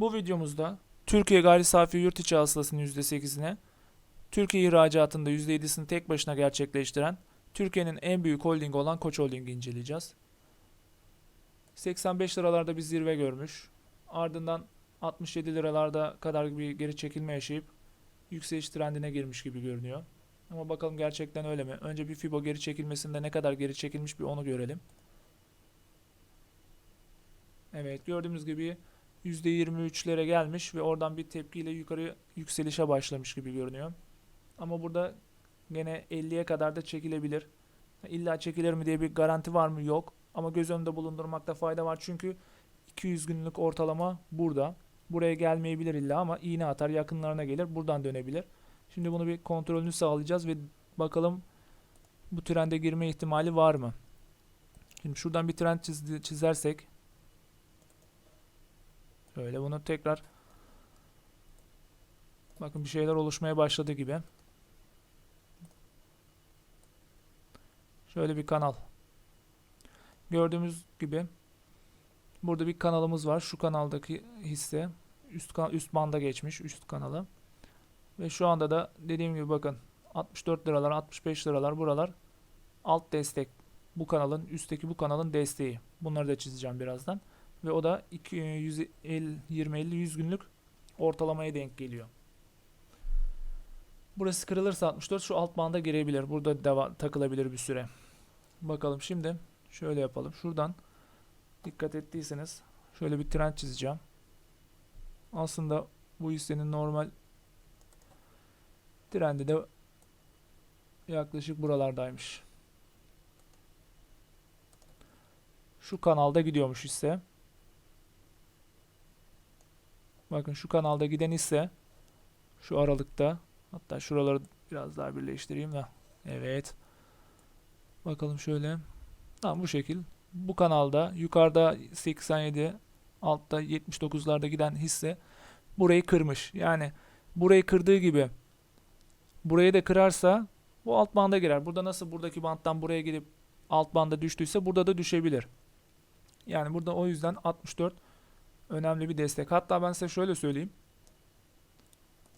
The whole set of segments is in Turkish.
Bu videomuzda Türkiye gayri safi yurt içi hasılasının %8'ine, Türkiye ihracatında %7'sini tek başına gerçekleştiren Türkiye'nin en büyük holdingi olan Koç Holding'i inceleyeceğiz. 85 liralarda bir zirve görmüş. Ardından 67 liralarda kadar bir geri çekilme yaşayıp yükseliş trendine girmiş gibi görünüyor. Ama bakalım gerçekten öyle mi? Önce bir Fibo geri çekilmesinde ne kadar geri çekilmiş bir onu görelim. Evet gördüğümüz gibi %23'lere gelmiş ve oradan bir tepkiyle yukarı yükselişe başlamış gibi görünüyor. Ama burada gene 50'ye kadar da çekilebilir. İlla çekilir mi diye bir garanti var mı? Yok. Ama göz önünde bulundurmakta fayda var. Çünkü 200 günlük ortalama burada. Buraya gelmeyebilir illa ama iğne atar yakınlarına gelir. Buradan dönebilir. Şimdi bunu bir kontrolünü sağlayacağız ve bakalım bu trende girme ihtimali var mı? Şimdi şuradan bir trend çizdi- çizersek Şöyle bunu tekrar bakın bir şeyler oluşmaya başladı gibi. Şöyle bir kanal. Gördüğümüz gibi burada bir kanalımız var. Şu kanaldaki hisse üst kan- üst banda geçmiş üst kanalı. Ve şu anda da dediğim gibi bakın 64 liralar, 65 liralar buralar alt destek. Bu kanalın üstteki bu kanalın desteği. Bunları da çizeceğim birazdan ve o da 20-50-100 günlük ortalamaya denk geliyor. Burası kırılırsa 64 şu alt banda girebilir. Burada deva takılabilir bir süre. Bakalım şimdi şöyle yapalım. Şuradan dikkat ettiyseniz şöyle bir trend çizeceğim. Aslında bu hissenin normal trendi de yaklaşık buralardaymış. Şu kanalda gidiyormuş hisse. Bakın şu kanalda giden ise şu aralıkta hatta şuraları biraz daha birleştireyim de. Evet. Bakalım şöyle. Tamam bu şekil. Bu kanalda yukarıda 87 altta 79'larda giden hisse burayı kırmış. Yani burayı kırdığı gibi burayı da kırarsa bu alt banda girer. Burada nasıl buradaki banttan buraya gidip alt banda düştüyse burada da düşebilir. Yani burada o yüzden 64 önemli bir destek. Hatta ben size şöyle söyleyeyim.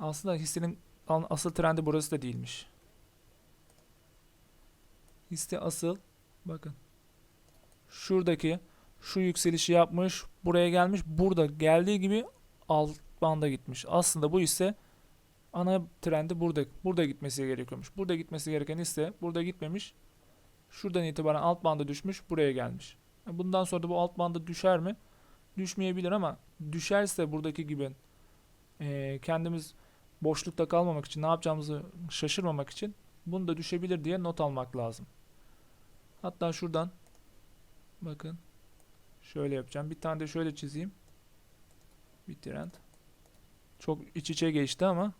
Aslında hissenin asıl trendi burası da değilmiş. Hisse asıl bakın şuradaki şu yükselişi yapmış, buraya gelmiş, burada geldiği gibi alt banda gitmiş. Aslında bu hisse ana trendi burada burada gitmesi gerekiyormuş. Burada gitmesi gereken hisse burada gitmemiş. Şuradan itibaren alt banda düşmüş, buraya gelmiş. Bundan sonra da bu alt banda düşer mi? Düşmeyebilir ama düşerse buradaki gibi eee, kendimiz boşlukta kalmamak için ne yapacağımızı şaşırmamak için bunu da düşebilir diye not almak lazım. Hatta şuradan bakın şöyle yapacağım. Bir tane de şöyle çizeyim. Bir trend. Çok iç içe geçti ama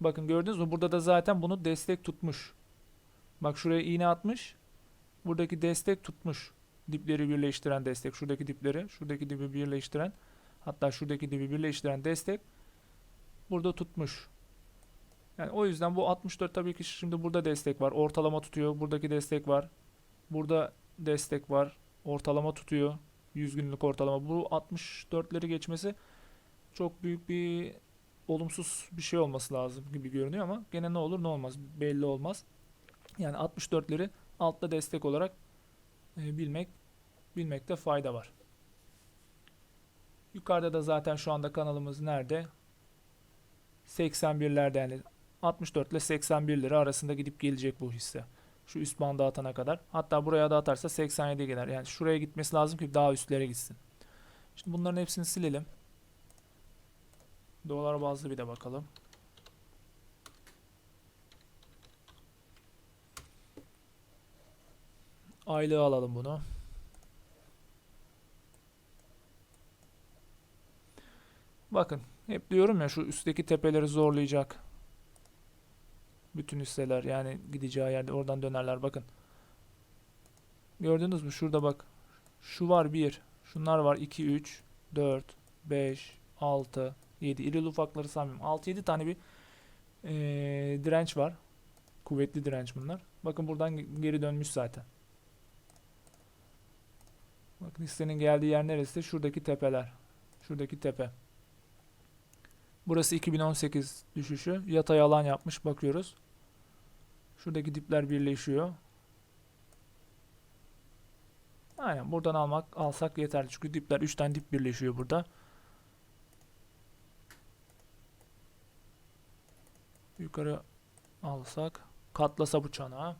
bakın gördünüz mü? Burada da zaten bunu destek tutmuş. Bak şuraya iğne atmış. Buradaki destek tutmuş dipleri birleştiren destek, şuradaki dipleri, şuradaki dibi birleştiren, hatta şuradaki dibi birleştiren destek burada tutmuş. Yani o yüzden bu 64 tabii ki şimdi burada destek var. Ortalama tutuyor. Buradaki destek var. Burada destek var. Ortalama tutuyor. 100 günlük ortalama. Bu 64'leri geçmesi çok büyük bir olumsuz bir şey olması lazım gibi görünüyor ama gene ne olur ne olmaz belli olmaz. Yani 64'leri altta destek olarak bilmek bilmekte fayda var. Yukarıda da zaten şu anda kanalımız nerede? 81'lerde yani 64 ile 81 lira arasında gidip gelecek bu hisse. Şu üst bandı atana kadar. Hatta buraya da atarsa 87'ye gider. Yani şuraya gitmesi lazım ki daha üstlere gitsin. Şimdi bunların hepsini silelim. Dolar bazlı bir de bakalım. Aylığı alalım bunu. Bakın hep diyorum ya şu üstteki tepeleri zorlayacak. Bütün hisseler yani gideceği yerde oradan dönerler bakın. Gördünüz mü? Şurada bak. Şu var 1. Şunlar var 2, 3, 4, 5, 6, 7. İrili ufakları saymıyorum. 6-7 tane bir eee, direnç var. Kuvvetli direnç bunlar. Bakın buradan ge- geri dönmüş zaten. Bakın hissenin geldiği yer neresi? Şuradaki tepeler. Şuradaki tepe. Burası 2018 düşüşü. Yatay alan yapmış bakıyoruz. Şuradaki dipler birleşiyor. Aynen buradan almak alsak yeterli. Çünkü dipler 3 tane dip birleşiyor burada. Yukarı alsak katlasa bu çanağı.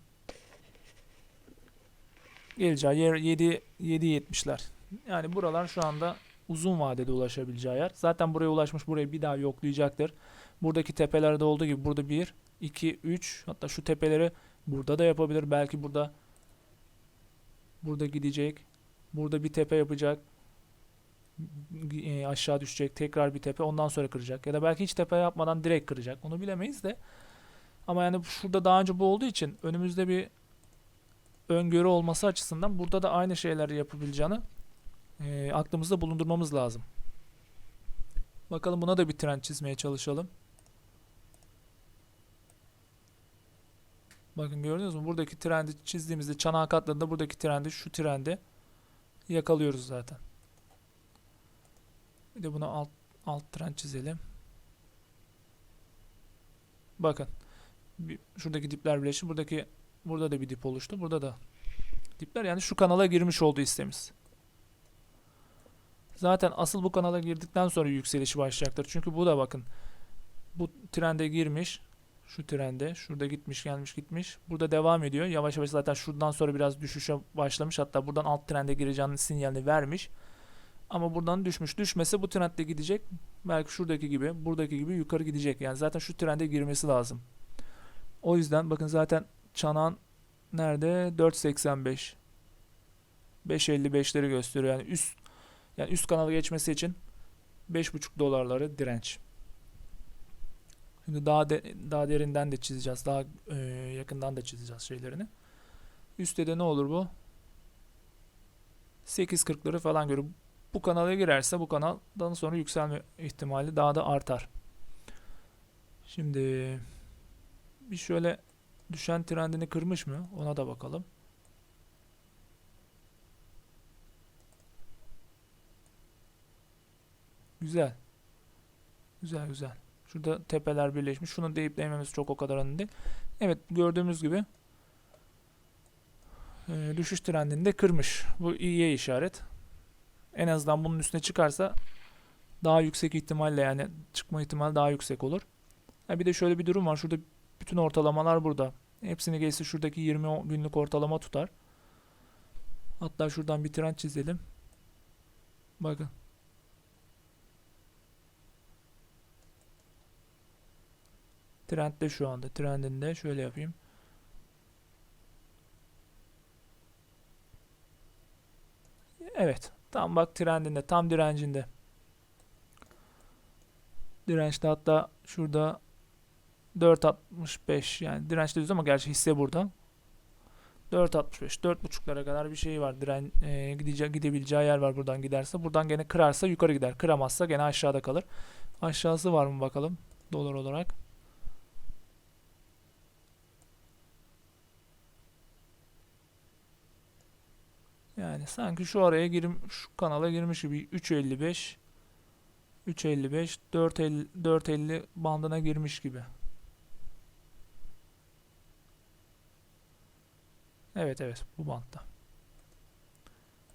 Geleceği yer 7 7.70'ler. Yani buralar şu anda uzun vadede ulaşabileceği yer. Zaten buraya ulaşmış burayı bir daha yoklayacaktır. Buradaki tepelerde olduğu gibi burada 1, 2, 3 hatta şu tepeleri burada da yapabilir. Belki burada burada gidecek. Burada bir tepe yapacak. e, aşağı düşecek. Tekrar bir tepe. Ondan sonra kıracak. Ya da belki hiç tepe yapmadan direkt kıracak. Onu bilemeyiz de. Ama yani şurada daha önce bu olduğu için önümüzde bir öngörü olması açısından burada da aynı şeyleri yapabileceğini e, aklımızda bulundurmamız lazım. Bakalım buna da bir trend çizmeye çalışalım. Bakın gördünüz mü? Buradaki trendi çizdiğimizde çanağı katladığında buradaki trendi şu trendi yakalıyoruz zaten. Bir de buna alt, alt trend çizelim. Bakın. Şuradaki dipler birleşti. Buradaki burada da bir dip oluştu. Burada da dipler yani şu kanala girmiş oldu hissemiz. Zaten asıl bu kanala girdikten sonra yükselişi başlayacaktır. Çünkü bu da bakın bu trende girmiş. Şu trende. Şurada gitmiş gelmiş gitmiş. Burada devam ediyor. Yavaş yavaş zaten şuradan sonra biraz düşüşe başlamış. Hatta buradan alt trende gireceğinin sinyalini vermiş. Ama buradan düşmüş. Düşmese bu trendde gidecek. Belki şuradaki gibi, buradaki gibi yukarı gidecek. Yani zaten şu trende girmesi lazım. O yüzden bakın zaten çanağın nerede? 4.85. 5.55'leri gösteriyor. Yani üst yani üst kanala geçmesi için 5.5 dolarları direnç. Şimdi daha de, daha derinden de çizeceğiz. Daha e, yakından da çizeceğiz şeylerini. Üstte de ne olur bu? 8.40'ları falan görüyor. Bu kanala girerse bu kanaldan sonra yükselme ihtimali daha da artar. Şimdi bir şöyle düşen trendini kırmış mı? Ona da bakalım. Güzel. Güzel güzel. Şurada tepeler birleşmiş. Şunu deyip değmemiz çok o kadar önemli değil. Evet gördüğümüz gibi e, düşüş trendini de kırmış. Bu iyiye işaret. En azından bunun üstüne çıkarsa daha yüksek ihtimalle yani çıkma ihtimali daha yüksek olur. Bir de şöyle bir durum var. Şurada bütün ortalamalar burada. Hepsini geçse şuradaki 20 günlük ortalama tutar. Hatta şuradan bir trend çizelim. Bakın. Trendde şu anda. Trendinde şöyle yapayım. Evet. Tam bak trendinde. Tam direncinde. Dirençte hatta şurada 4.65 yani dirençte düz ama gerçi hisse burada. 4.65 4.5'lara kadar bir şey var. Diren e, gidece gidebileceği yer var buradan giderse. Buradan gene kırarsa yukarı gider. Kıramazsa gene aşağıda kalır. Aşağısı var mı bakalım dolar olarak. Yani sanki şu araya girim şu kanala girmiş gibi 3.55 3.55 4.50 4.50 bandına girmiş gibi. Evet evet bu bantta.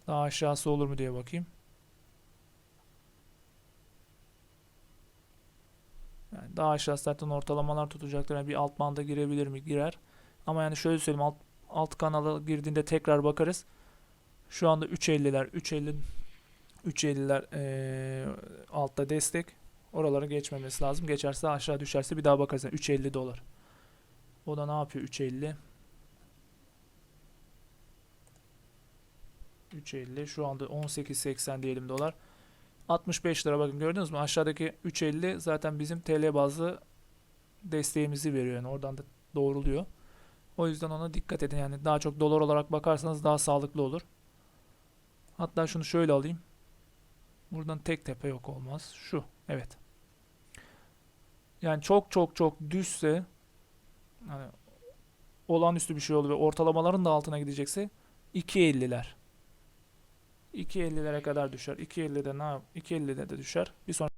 Daha aşağısı olur mu diye bakayım. Yani daha aşağısı zaten ortalamalar tutacaktır. Yani bir alt banda girebilir mi? Girer. Ama yani şöyle söyleyeyim alt, alt kanala girdiğinde tekrar bakarız. Şu anda 3.50'ler 3.50 3.50'ler ee, altta destek. Oralara geçmemesi lazım. Geçerse aşağı düşerse bir daha bakarız. Yani 3.50 dolar. O da ne yapıyor 3.50? 3.50 şu anda 18.80 diyelim dolar. 65 lira bakın gördünüz mü? Aşağıdaki 3.50 zaten bizim TL bazlı desteğimizi veriyor. Yani oradan da doğruluyor. O yüzden ona dikkat edin. Yani daha çok dolar olarak bakarsanız daha sağlıklı olur. Hatta şunu şöyle alayım. Buradan tek tepe yok olmaz. Şu. Evet. Yani çok çok çok düşse hani olağanüstü bir şey olur ve ortalamaların da altına gidecekse 2.50'ler. 2.50'lere kadar düşer. 2.50'de ne yap? 2.50'de de düşer. Bir sonra